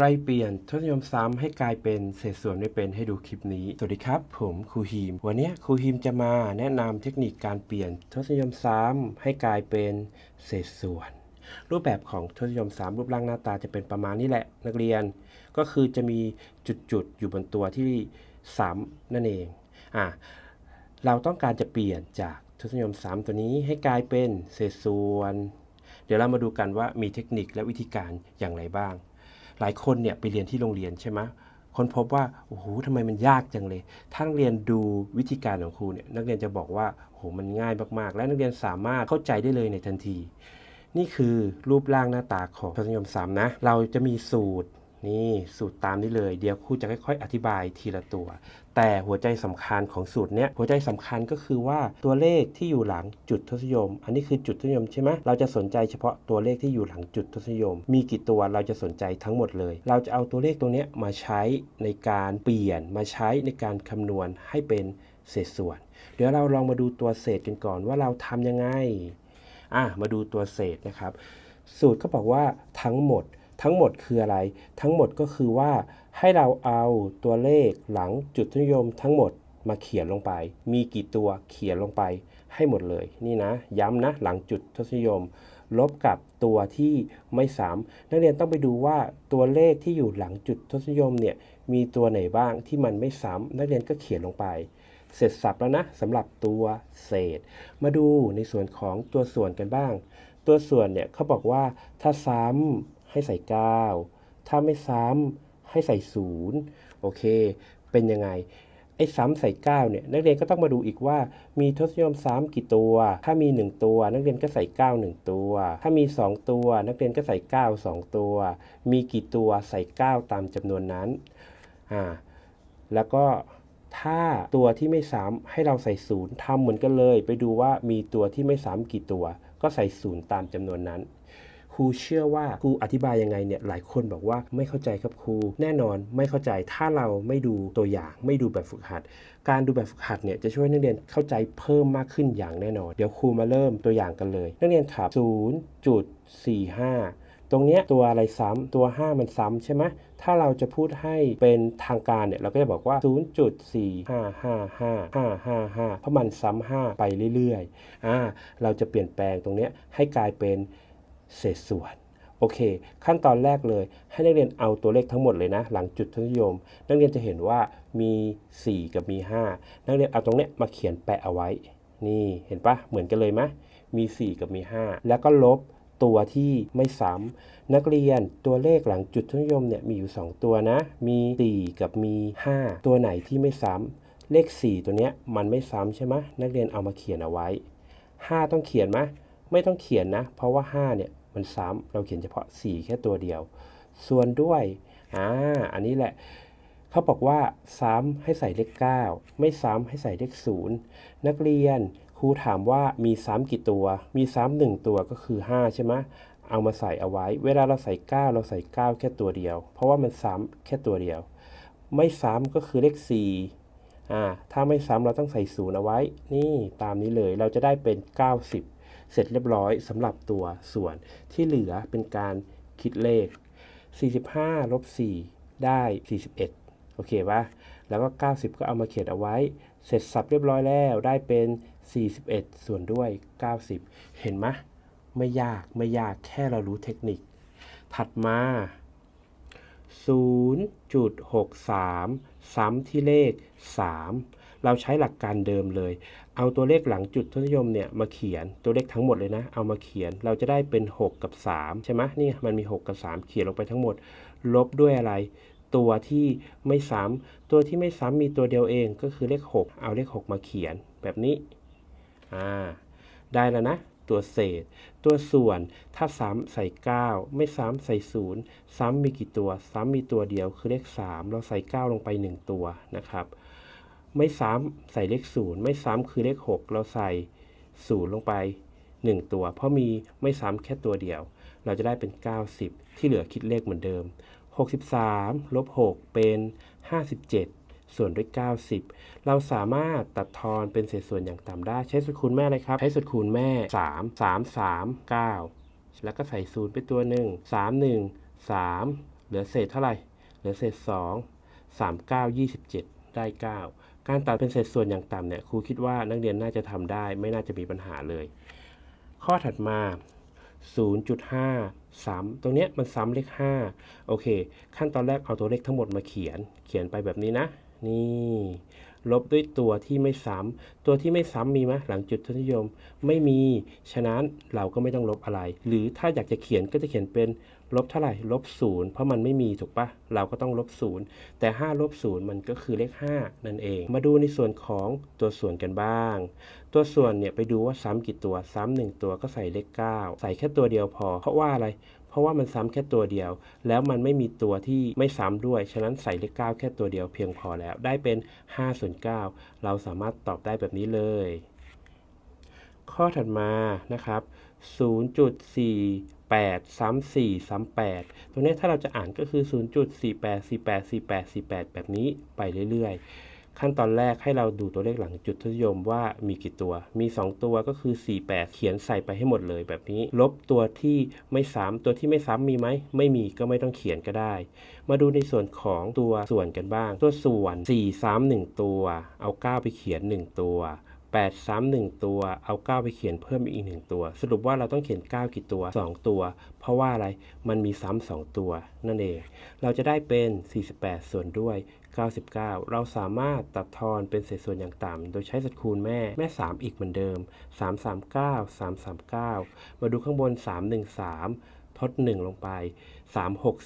ใครเปลี่ยนทศนิยมซ้ำให้กลายเป็นเศษส่วนไม่เป็นให้ดูคลิปนี้ สวัสดีครับ ผมครูฮีม วันนี้ครูฮีมจะมาแนะนำเทคนิคการเปลี่ยนทศนิยมซ้ำให้กลายเป็นเศษส่วน รูปแบบของทศนิยมซ้ำรูปร่างหน้าตาจะเป็นประมาณนี้แหละ นักเรียน ก็คือจะมีจุดๆอยู่บนตัวที่ซ้ำนั่นเองอะเราต้องการจะเปลี่ยนจากทศนิยมซ้ำตัวนี้ให้กลายเป็นเศษส่วน เดี๋ยวเรามาดูกันว่ามีเทคนิคและวิธีการอย่างไรบ้าง หลายคนเนี่ยไปเรียนที่โรงเรียนใช่ไหมคนพบว่าโอ้โหทำไมมันยากจังเลยถ้านักเรียนดูวิธีการของครูเนี่ยนักเรียนจะบอกว่าโอ้โหมันง่ายมากๆ และนักเรียนสามารถเข้าใจได้เลยในทันที นี่คือรูปร่างหน้าตาของพจนิยมสามนะ เราจะมีสูตรนี่สูตรตามนี้เลย เดี๋ยวครูจะค่อยๆ อธิบายทีละตัว แต่หัวใจสำคัญของสูตรเนี้ยหัวใจสำคัญก็คือว่าตัวเลขที่อยู่หลังจุดทศนิยม อันนี้คือจุดทศนิยมใช่ไหมเราจะสนใจเฉพาะตัวเลขที่อยู่หลังจุดทศนิยม มีกี่ตัวเราจะสนใจทั้งหมดเลย เราจะเอาตัวเลขตรงนี้มาใช้ในการเปลี่ยนมาใช้ในการคำนวณให้เป็นเศษส่วน เดี๋ยวเราลองมาดูตัวเศษกันก่อนว่าเราทำยังไงอะมาดูตัวเศษนะครับ สูตรเขาบอกว่าทั้งหมด ทั้งหมดคืออะไร ทั้งหมดก็คือว่าให้เราเอาตัวเลขหลังจุดทศนิยมทั้งหมดมาเขียนลงไป มีกี่ตัวเขียนลงไปให้หมดเลย นี่นะ ย้ำนะ หลังจุดทศนิยม ลบกับตัวที่ไม่ซ้ำนักเรียนต้องไปดูว่าตัวเลขที่อยู่หลังจุดทศนิยมเนี่ย มีตัวไหนบ้างที่มันไม่ซ้ำนักเรียนก็เขียนลงไป เสร็จสับแล้วนะสำหรับตัวเศษ มาดูในส่วนของตัวส่วนกันบ้าง ตัวส่วนเนี่ยเขาบอกว่าถ้าซ้ำ ให้ใส่ 9 ถ้าไม่ซ้ำให้ใส่ 0 โอเค เป็นยังไง ไอ้ซ้ำใส่9เนี่ย นักเรียนก็ต้องมาดูอีกว่ามีทศนิยมซ้ำกี่ตัว ถ้ามี 1 ตัว นักเรียนก็ใส่ 9 1 ตัว ถ้ามี 2 ตัว นักเรียนก็ใส่ 9 2 ตัว มีกี่ตัวใส่ 9 ตามจำนวนนั้น อ่า แล้วก็ถ้าตัวที่ไม่ซ้ำให้เราใส่ศูนย์ทำเหมือนกันเลย ไปดูว่ามีตัวที่ไม่ซ้ำกี่ตัว ก็ใส่ศูนย์ตามจำนวนนั้น รูเชื่อว่าครูอธิบายยังไงเนี่ยหลายคนบอกว่าไม่เข้าใจครับครู แน่นอนไม่เข้าใจถ้าเราไม่ดูตัวอย่างไม่ดูแบบฝึกหัด การดูแบบฝึกหัดเนี่ยจะช่วยนักเรียนเข้าใจเพิ่มมากขึ้นอย่างแน่นอน เดี๋ยวครูมาเริ่มตัวอย่างกันเลย นักเรียนครับ 0.45ตรงเนี้ยตัวอะไรซ้ำตัว 5 มันซ้ำใช่ไหมถ้าเราจะพูดให้เป็นทางการเนี่ย เราก็จะบอกว่า 0.4555555เพราะมันซ้ำ5ไปเรื่อยๆอ่าเราจะเปลี่ยนแปลงตรงเนี้ยให้กลายเป็น เศษส่วนโอเค ขั้นตอนแรกเลย ให้นักเรียนเอาตัวเลขทั้งหมดเลยนะ หลังจุดทศนิยม นักเรียนจะเห็นว่ามี 4 กับมี 5 นักเรียนเอาตรงเนี้ยมาเขียนแปะเอาไว้ นี่เห็นปะเหมือนกันเลยไหมมี 4 กับมี 5 แล้วก็ลบตัวที่ไม่ซ้ำนักเรียนตัวเลขหลังจุดทศนิยมเนี่ยมีอยู่ 2 ตัวนะ มี 4 กับมี 5 ตัวไหนที่ไม่ซ้ำเลข 4 ตัวเนี้ยมันไม่ซ้ำใช่ไหมนักเรียนเอามาเขียนเอาไว้ 5 ต้องเขียนไหมไม่ต้องเขียนนะ เพราะว่า 5 เนี่ย มันซ้ำเราเขียนเฉพาะ 4 แค่ตัวเดียว ส่วนด้วยอ่าอันนี้แหละเขาบอกว่าซ้ำให้ใส่เลข 9 ไม่ซ้ำให้ใส่เลข 0 นักเรียนครูถามว่ามีซ้ำกี่ตัว มีซ้ำหนึ่งตัวก็คือ 5 ใช่ไหมเอามาใส่เอาไว้ เวลาเราใส่ 9 เราใส่ 9 แค่ตัวเดียว เพราะว่ามันซ้ำแค่ตัวเดียว ไม่ซ้ำก็คือเลข 4 อ่า ถ้าไม่ซ้ำเราต้องใส่ศูนย์เอาไว้ นี่ตามนี้เลย เราจะได้เป็น 90 เสร็จเรียบร้อยสำหรับตัวส่วนที่เหลือเป็นการคิดเลข 45ลบ4ได้ 41 โอเคปะแล้วก็ 90 ก็เอามาเขียนเอาไว้ เสร็จสับเรียบร้อยแล้วได้เป็น 41 ส่วนด้วย 90 เห็นไหมไม่ยากไม่ยากแค่เรารู้เทคนิค ถัดมา 0.63 ซ้ำที่เลข 3 เราใช้หลักการเดิมเลย เอาตัวเลขหลังจุดทศนิยมเนี่ยมาเขียนตัวเลขทั้งหมดเลยนะ เอามาเขียนเราจะได้เป็น 6 กับ 3 ใช่ไหมนี่มันมี 6 กับ 3 เขียนลงไปทั้งหมด ลบด้วยอะไร ตัวที่ไม่ซ้ำตัวที่ไม่ซ้ำมีตัวเดียวเองก็คือเลข 6 เอาเลข 6 มาเขียนแบบนี้อ่าได้แล้วนะตัวเศษ ตัวส่วนถ้าซ้ำใส่ 9 ไม่ซ้ำใส่ 0 ซ้ำมีกี่ตัว ซ้ำมีตัวเดียวคือเลข 3 เราใส่ 9 ลงไป 1 ตัวนะครับ ไม่ซ้ำใส่เลข 0 ไม่ซ้ำคือเลข 6 เราใส่ 0 ลงไป 1 ตัว เพราะมีไม่ซ้ำแค่ตัวเดียว เราจะได้เป็น 90 ที่เหลือคิดเลขเหมือนเดิม 63 ลบ 6 เป็น 57 ส่วนด้วย 90 เราสามารถตัดทอนเป็นเศษส่วนอย่างต่ำได้ ใช้สูตรคูณแม่เลยครับ ใช้สูตรคูณแม่ 3 3 3 9 แล้วก็ใส่ศูนย์ไปตัวหนึ่ง3 1 3 เหลือเศษเท่าไหร่ เหลือเศษ 2 3 9 27 ได้ 9 การตัดเป็นเศษส่วนอย่างต่ำเนี่ยครูคิดว่านักเรียนน่าจะทำได้ ไม่น่าจะมีปัญหาเลย ข้อถัดมา 0.5ซ้ำตรงเนี้ยมันซ้ำเลข 5 โอเค ขั้นตอนแรกเอาตัวเลขทั้งหมดมาเขียน เขียนไปแบบนี้นะ นี่ ลบด้วยตัวที่ไม่ซ้ำตัวที่ไม่ซ้ำมีไหมหลังจุดทศนิยม ไม่มี ฉะนั้นเราก็ไม่ต้องลบอะไร หรือถ้าอยากจะเขียนก็จะเขียนเป็น ลบเท่าไหร่ลบศูนย์เพราะมันไม่มีถูกปะเราก็ต้องลบศูนย์แต่5ลบศูนย์มันก็คือเลข 5 นั่นเอง มาดูในส่วนของตัวส่วนกันบ้าง ตัวส่วนเนี่ยไปดูว่าซ้ำกี่ตัวซ้ำหนึ่งตัวก็ใส่เลข 9 ใส่แค่ตัวเดียวพอ เพราะว่าอะไร เพราะว่ามันซ้ำแค่ตัวเดียว แล้วมันไม่มีตัวที่ไม่ซ้ำด้วย ฉะนั้นใส่เลข 9 แค่ตัวเดียวเพียงพอแล้ว ได้เป็น5ส่วน9เราสามารถตอบได้แบบนี้เลย ข้อถัดมานะครับ 0.48 ซ้ำ4ซ้ำ8ตรงนี้ถ้าเราจะอ่านก็คือ 0.48 48 48 48 แบบนี้ไปเรื่อยๆ ขั้นตอนแรกให้เราดูตัวเลขหลังจุดทศนิยมว่ามีกี่ตัว มี 2 ตัวก็คือ 48 เขียนใส่ไปให้หมดเลยแบบนี้ ลบตัวที่ไม่ซ้ำตัวที่ไม่ซ้ำมีไหม ไม่มีก็ไม่ต้องเขียนก็ได้ มาดูในส่วนของตัวส่วนกันบ้าง ตัวส่วน 4 ซ้ำ1ตัว เอา 9 ไปเขียน 1 ตัว 8ซ้ำ1ตัว เอา 9 ไปเขียนเพิ่มอีก 1 ตัว สรุปว่าเราต้องเขียน 9 กี่ตัว 2 ตัว เพราะว่าอะไรมันมีซ้ำ2ตัว นั่นเอง เราจะได้เป็น 48 ส่วนด้วย 99 เราสามารถตัดทอนเป็นเศษส่วนอย่างต่ำโดยใช้สัดคูณแม่แม่ 3 อีกเหมือนเดิม 339 339 มาดูข้างบน 313 ทด 1 ลงไป 36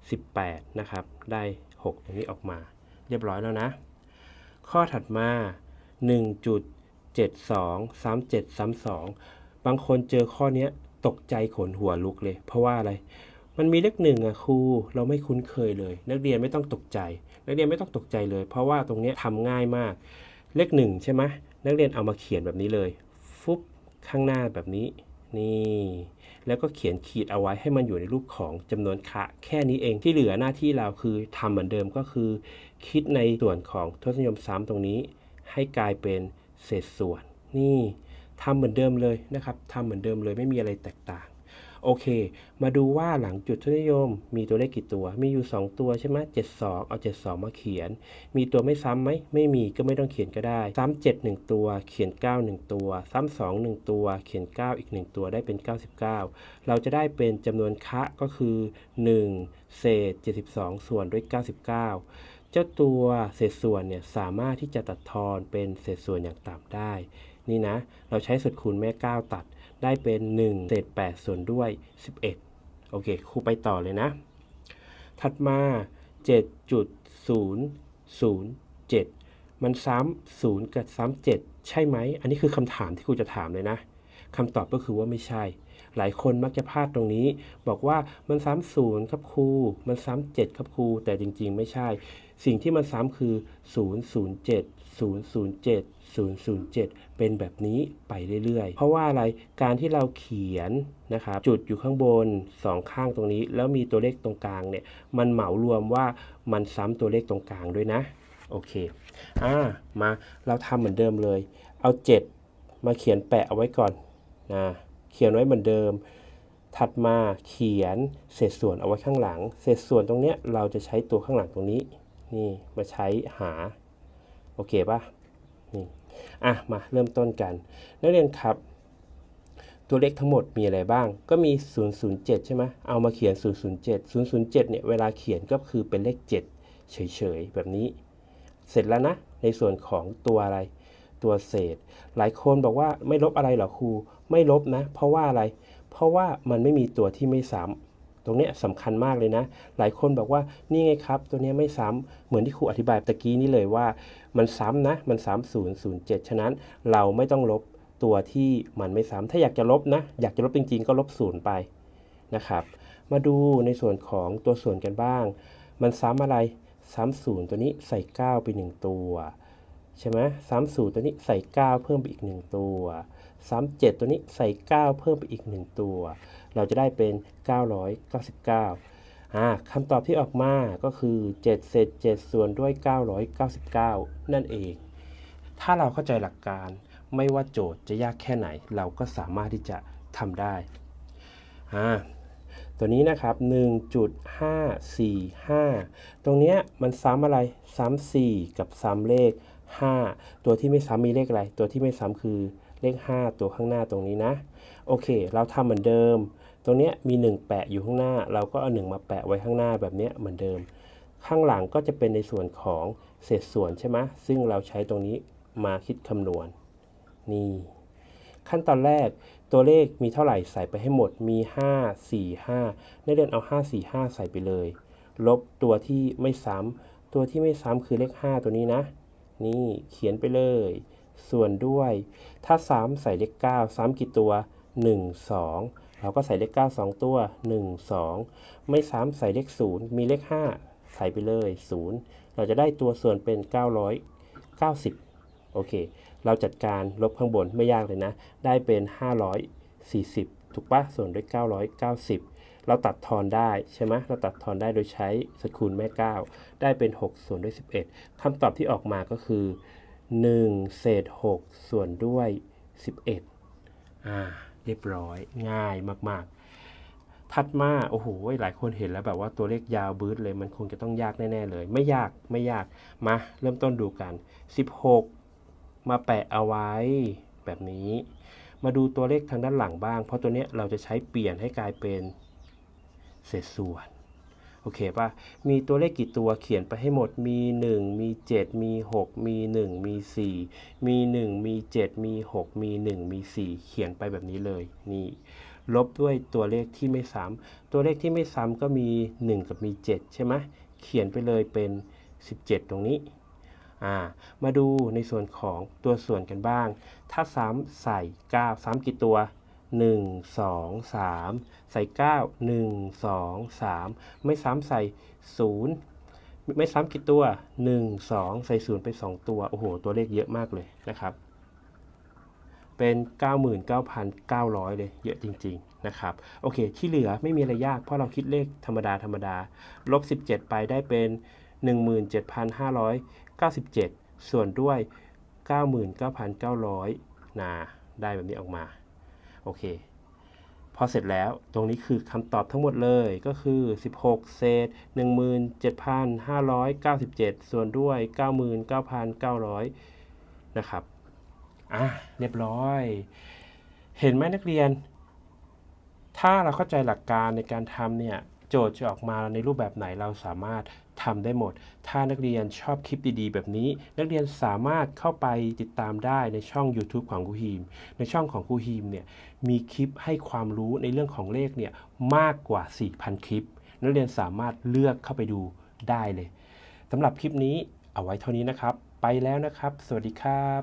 18 นะครับ ได้ 6 ตรงนี้ออกมา เรียบร้อยแล้วนะ ข้อถัดมา 72 37 32 บางคนเจอข้อนี้ตกใจขนหัวลุกเลย เพราะว่าอะไร มันมีเลขหนึ่งอะครูเราไม่คุ้นเคยเลย นักเรียนไม่ต้องตกใจ นักเรียนไม่ต้องตกใจเลย เพราะว่าตรงเนี้ยทำง่ายมาก เลขหนึ่งใช่ไหมนักเรียนเอามาเขียนแบบนี้เลย ฟุบข้างหน้าแบบนี้นี่ แล้วก็เขียนขีดเอาไว้ให้มันอยู่ในรูปของจำนวนคะ แค่นี้เองที่เหลือหน้าที่เราคือทำเหมือนเดิมก็คือ คิดในส่วนของทศนิยมซ้ำตรงนี้ ให้กลายเป็น เศษส่วน นี่ทำเหมือนเดิมเลยนะครับทำเหมือนเดิมเลยไม่มีอะไรแตกต่าง โอเค มาดูว่าหลังจุดทศนิยม มีตัวเลขกี่ตัว มีอยู่ 2 ตัวใช่ไหม72เอา72มาเขียน มีตัวไม่ซ้ำไหม ไม่มีก็ไม่ต้องเขียนก็ได้ ซ้ำ7 1ตัว เขียน9 1ตัว ซ้ำ2 1ตัว เขียน9อีก1ตัวได้เป็น99เราจะได้เป็นจำนวนคะก็คือ1เศษ72ส่วนด้วย99เจ้าตัวเศษส่วนเนี่ยสามารถที่จะตัดทอนเป็นเศษส่วนอย่างต่ำได้ นี่นะ เราใช้สูตรคูณแม่ 9 ตัด ได้เป็น 1 เศษ 8 ส่วนด้วย 11 โอเค ครูไปต่อเลยนะ ถัดมา 7.007 มันซ้ำ0กับซ้ำ7 ใช่ไหม อันนี้คือคำถามที่ครูจะถามเลยนะคำตอบก็คือว่าไม่ใช่ หลายคนมักจะพลาดตรงนี้ บอกว่ามันซ้ำศูนย์ครับครู มันซ้ำเจ็ดครับครู แต่จริงๆ ไม่ใช่ สิ่งที่มันซ้ำคือ 007 007 007 เป็นแบบนี้ไปเรื่อยๆ เพราะว่าอะไร การที่เราเขียนนะครับจุดอยู่ข้างบนสองข้างตรงนี้ แล้วมีตัวเลขตรงกลางเนี่ย มันเหมารวมว่ามันซ้ำตัวเลขตรงกลางด้วยนะ โอเค อ่า มา เราทำเหมือนเดิมเลย เอา 7 มาเขียนแปะเอาไว้ก่อนนะ เขียนไว้เหมือนเดิม ถัดมาเขียนเศษส่วนเอาไว้ข้างหลัง เศษส่วนตรงเนี้ยเราจะใช้ตัวข้างหลังตรงนี้ นี่มาใช้หา โอเคปะนี่ อะ มาเริ่มต้นกัน นักเรียนครับ ตัวเลขทั้งหมดมีอะไรบ้าง ก็มี 007 ใช่ไหมเอามาเขียน 007 007 เนี่ย เวลาเขียนก็คือเป็นเลข 7 เฉยๆ แบบนี้ เสร็จแล้วนะ ในส่วนของตัวอะไร ตัวเศษ หลายคนบอกว่าไม่ลบอะไรหรอครู ไม่ลบนะ เพราะว่าอะไร เพราะว่ามันไม่มีตัวที่ไม่ซ้ำตรงเนี้ยสำคัญมากเลยนะ หลายคนบอกว่านี่ไงครับ ตัวเนี้ยไม่ซ้ำเหมือนที่ครูอธิบายตะกี้นี้เลยว่า มันซ้ำนะ มันซ้ำศูนย์ศูนย์เจ็ดฉะนั้นเราไม่ต้องลบตัวที่มันไม่ซ้ำถ้าอยากจะลบนะ อยากจะลบจริง ๆ ก็ลบศูนย์ไปนะครับ มาดูในส่วนของตัวส่วนกันบ้าง มันซ้ำอะไร ซ้ำศูนย์ตัวนี้ใส่ 9 ไป 1 ตัว ใช่ไหมซ้ำศูนย์ตัวนี้ใส่ 9 เพิ่มไปอีก 1 ตัวซ้ำเจ็ดตัวนี้ใส่ 9 เพิ่มไปอีก 1 ตัว เราจะได้เป็น 999อ่าคำตอบที่ออกมาก็คือ7เศษ7ส่วนด้วย 999 นั่นเอง ถ้าเราเข้าใจหลักการไม่ว่าโจทย์จะยากแค่ไหน เราก็สามารถที่จะทำได้อ่าตัวนี้นะครับ 1.545 ตรงเนี้ยมันซ้ำอะไร ซ้ำ4 กับซ้ำเลข 5 ตัวที่ไม่ซ้ำมีเลขอะไร ตัวที่ไม่ซ้ำคือเลข 5 ตัวข้างหน้าตรงนี้นะ โอเค เราทำเหมือนเดิม ตรงนี้มี 1 แปะอยู่ข้างหน้า เราก็เอา1มาแปะไว้ข้างหน้าแบบนี้เหมือนเดิม ข้างหลังก็จะเป็นในส่วนของเศษส่วนใช่ไหมซึ่งเราใช้ตรงนี้มาคิดคำนวณ นี่ ขั้นตอนแรกตัวเลขมีเท่าไหร่ใส่ไปให้หมด มี 5 4 5นักเรียนเอา 5 4 5 ใส่ไปเลย ลบตัวที่ไม่ซ้ำ ตัวที่ไม่ซ้ำคือเลข 5 ตัวนี้นะ นี่เขียนไปเลย ส่วนด้วย ถ้าซ้ำใส่เลข9ซ้ำกี่ตัว 1 2 เราก็ใส่เลข9 2 ตัว 1 2 ไม่ซ้ำใส่เลข0 มีเลข 5 ใส่ไปเลย 0 เราจะได้ตัวส่วนเป็น 990 โอเค เราจัดการลบข้างบนไม่ยากเลยนะ ได้เป็น 540 ถูกปะส่วนด้วย 990 เราตัดทอนได้ใช่ไหมเราตัดทอนได้โดยใช้สคูลแม่ 9 ได้เป็น 6 ส่วนด้วย 11คำตอบที่ออกมาก็คือ 1 เศษ 6 ส่วนด้วย 11 อ่า เรียบร้อย ง่ายมาก ๆ ถัดมา โอ้โห หลายคนเห็นแล้วแบบว่าตัวเลขยาวบืดเลย มันคงจะต้องยากแน่ ๆ เลย ไม่ยาก ไม่ยาก มา เริ่มต้นดูกัน 16 มาแปะเอาไว้แบบนี้ มาดูตัวเลขทางด้านหลังบ้าง เพราะตัวเนี้ยเราจะใช้เปลี่ยนให้กลายเป็น เศษส่วน โอเคป่ะ มีตัวเลขกี่ตัวเขียนไปให้หมด มี 1 มี 7 มี 6 มี 1 มี 4 มี 1 มี 7 มี 6 มี 1 มี 4 เขียนไปแบบนี้เลย นี่ ลบด้วยตัวเลขที่ไม่ซ้ำตัวเลขที่ไม่ซ้ำก็มี 1 กับมี 7 ใช่ไหมเขียนไปเลยเป็น 17 ตรงนี้มาดูในส่วนของตัวส่วนกันบ้าง ถ้าซ้ำใส่ 9 ซ้ำกี่ตัว 1 2 3 ใส่ 9 1 2 3 ไม่ซ้ำใส่ 0 ไม่ซ้ำกี่ตัว 1 2 ใส่ 0 ไป 2 ตัว โอ้โห ตัวเลขเยอะมากเลยนะครับ เป็น 99,900 เลย เยอะจริง ๆ นะครับ โอเค ที่เหลือไม่มีอะไรยาก เพราะเราคิดเลขธรรมดา ธรรมดา ลบ 17 ไปได้เป็น 17,597 ส่วนด้วย 99,900นาได้แบบนี้ออกมา โอเค พอเสร็จแล้วตรงนี้คือคำตอบทั้งหมดเลยก็คือ 16 เศษ 17,597 ส่วนด้วย 99,900 นะครับ อะ เรียบร้อย เห็นไหมนักเรียน ถ้าเราเข้าใจหลักการในการทำเนี่ย โจทย์จะออกมาในรูปแบบไหนเราสามารถทำได้หมด ถ้านักเรียนชอบคลิปดีๆ แบบนี้ นักเรียนสามารถเข้าไปติดตามได้ในช่อง YouTube ของครูฮีม ในช่องของครูฮีมเนี่ยมีคลิปให้ความรู้ในเรื่องของเลขเนี่ยมากกว่า 4,000 คลิป นักเรียนสามารถเลือกเข้าไปดูได้เลยสำหรับคลิปนี้เอาไว้เท่านี้นะครับ ไปแล้วนะครับ สวัสดีครับ